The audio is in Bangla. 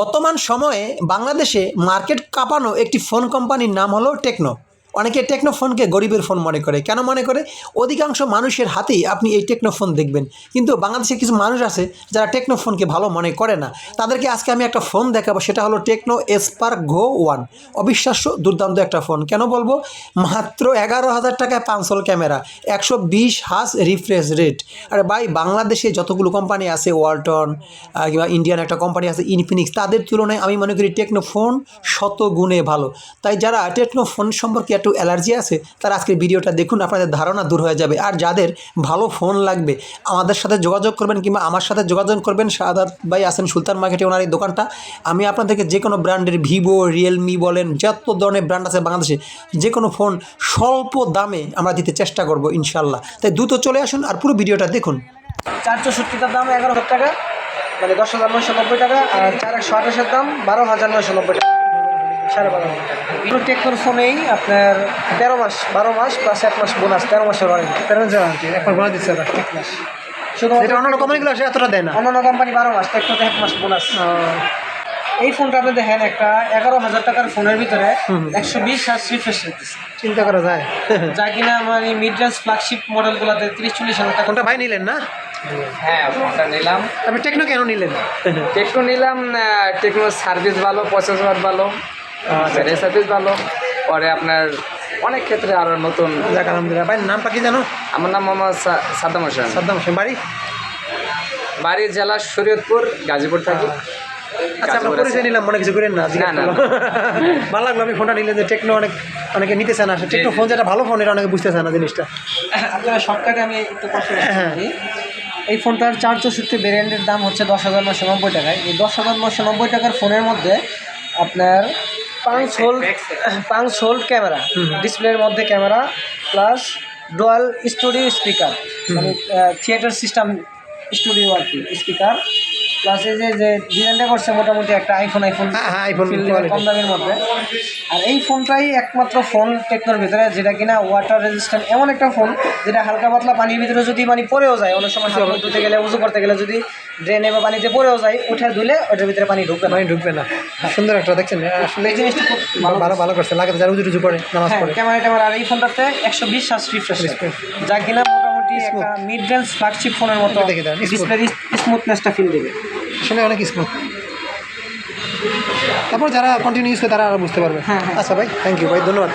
বর্তমান সময়ে বাংলাদেশে মার্কেট কাঁপানো একটি ফোন কোম্পানির নাম হলো টেকনো। অনেকে টেকনোফোনকে গরিবের ফোন মনে করে। কেন মনে করে? অধিকাংশ মানুষের হাতেই আপনি এই টেকনোফোন দেখবেন। কিন্তু বাংলাদেশে কিছু মানুষ আছে যারা টেকনোফোনকে ভালো মনে করে না। তাদেরকে আজকে আমি একটা ফোন দেখাবো, সেটা হলো টেকনো এসপার গো ওয়ান। অবিশ্বাস্য, দুর্দান্ত একটা ফোন। কেন বলব? মাত্র এগারো হাজার টাকায় পাঁচশোল ক্যামেরা, একশো বিশ হাস রিফ্রেশ রেট। আরে ভাই, বাংলাদেশে যতগুলো কোম্পানি আছে, ওয়ালটন কিংবা ইন্ডিয়ান একটা কোম্পানি আছে, ইনফিনিক্স, তাদের তুলনায় আমি মনে করি টেকনোফোন শত গুণে ভালো। তাই যারা টেকনো ফোন সম্পর্কে একটু অ্যালার্জি আছে, তারা আজকের ভিডিওটা দেখুন, আপনাদের ধারণা দূর হয়ে যাবে। আর যাদের ভালো ফোন লাগবে, আমাদের সাথে যোগাযোগ করবেন কিংবা আমার সাথে যোগাযোগ করবেন, সাদাত ভাই আছেন সুলতান মার্কেটে, ওনার এই দোকানটা। আমি আপনাদেরকে যে কোনো ব্র্যান্ডের ভিভো, রিয়েলমি বলেন, যত ধরনের ব্র্যান্ড আছে বাংলাদেশে, যে কোনো ফোন স্বল্প দামে আমরা দিতে চেষ্টা করব ইনশাল্লাহ তাই দ্রুত চলে আসুন আর পুরো ভিডিওটা দেখুন। চার চৌষট্টিটার দাম এগারো হাজার টাকা মানে দশ হাজার নয়শো নব্বই টাকা, আর চার একশো আঠাশের দাম বারো হাজার নয়শো নব্বই টাকা। সাড়ে বারো হাজার টাকা টেকনোর ফোনেই আপনার তেরো মাস বারো মাস প্লাস এক মাস বোনাস তেরো মাসের ওয়ারেন্টি তেরো জানাচ্ছি একবার বলে দিচ্ছে ওরা। এক মাস। শুধুমাত্র এটা অন্যান্য কোম্পানিগুলো আসে এতটা দেয় না। অন্যান্য কোম্পানি বারো মাস টেকনোতে এক মাস বোনাস এই ফোনটা আপনি দেখেন একটা এগারো হাজার টাকার ফোনের ভিতরে একশো বিশ হাজার রিফ্রেশ দিচ্ছে চিন্তা করা যায়। যা কিনা আমার এই মিড রেঞ্জ ফ্ল্যাগশিপ মডেলগুলোতে তিরিশ চল্লিশ হাজার টাকা। কোনটা ভাই নিলেন না? হ্যাঁ ফোনটা নিলাম। আপনি টেকনো কেন নিলেন? টেকনো নিলাম টেকনো সার্ভিস ভালো প্রসেসর ভালো। ব্যাটারি সার্ভিস ভালো। পরে আপনার অনেক ক্ষেত্রে আরও নতুন যাক আলহামদুলিল্লাহ। ভাই নামটা কি জানো? আমার নাম মোহাম্মদ সা- সাদ্দাম হোসেন। সাদ্দাম হোসেন বাড়ি? বাড়ি জেলা শরীয়তপুর গাজীপুর থাকি। আচ্ছা আমরা পরিচয় নিলাম মনে কিছু করেন না ভালো লাগল আমি ফোনটা নিলে যে টেকনো অনেক অনেকে নিতে টেকনো ফোন যেটা ভালো ফোন এটা অনেকে বুঝতে না জিনিসটা। আপনারা শর্টকাটে আমি একটু কষ্ট হ্যাঁ। এই ফোনটার চার চৌষট্টি ভ্যারিয়েন্টের দাম হচ্ছে দশ হাজার নশো নব্বই টাকায়। এই দশ হাজার নশো নব্বই টাকার ফোনের মধ্যে আপনার পাঁচ হোল্ড পাঁচ হোল্ড ক্যামেরা ডিসপ্লের মধ্যে camera plus dual studio speaker মানে থিয়েটার সিস্টেম স্টুডিও আর কি স্পিকার। প্লাস এই যে যে ডিজাইনটা করছে মোটামুটি একটা আইফোন আইফোন হ্যাঁ, quality। কম দামের মধ্যে। আর এই ফোনটাই একমাত্র ফোন টেকনোর ভিতরে যেটা কিনা ওয়াটার রেজিস্ট্যান্ট এমন একটা ফোন যেটা হালকা পাতলা পানির ভিতরে যদি মানে পড়েও যায় অনেক সময় ধুতে গেলে উজু করতে গেলে যদি ড্রেনে বা পানিতে পড়েও যায় উঠে ধুলে ওটার ভিতরে পানি ঢুকবে না। মানে ঢুকবে না। সুন্দর একটা দেখছেন? আসলে এই জিনিসটা খুব ভালো ভালো ভালো করছে। লাগে যারা উজু টুজু করে নামাজ হ্যাঁ পড়ে। ক্যামেরা ট্যামেরা আর এই ফোনটাতে একশো বিশ সাজ রিফ্রেশ যা কিনা মোটামুটি একটা মিড রেঞ্জ ফ্ল্যাগশিপ ফোনের মতো smooth। স্মুথনেসটা ফিল দেবে। আসলে অনেক স্মুথ তারপর যারা কন্টিনিউ ইউজ করে তারা আরও বুঝতে পারবে হ্যাঁ, হ্যাঁ। আচ্ছা ভাই থ্যাংক ইউ ভাই ধন্যবাদ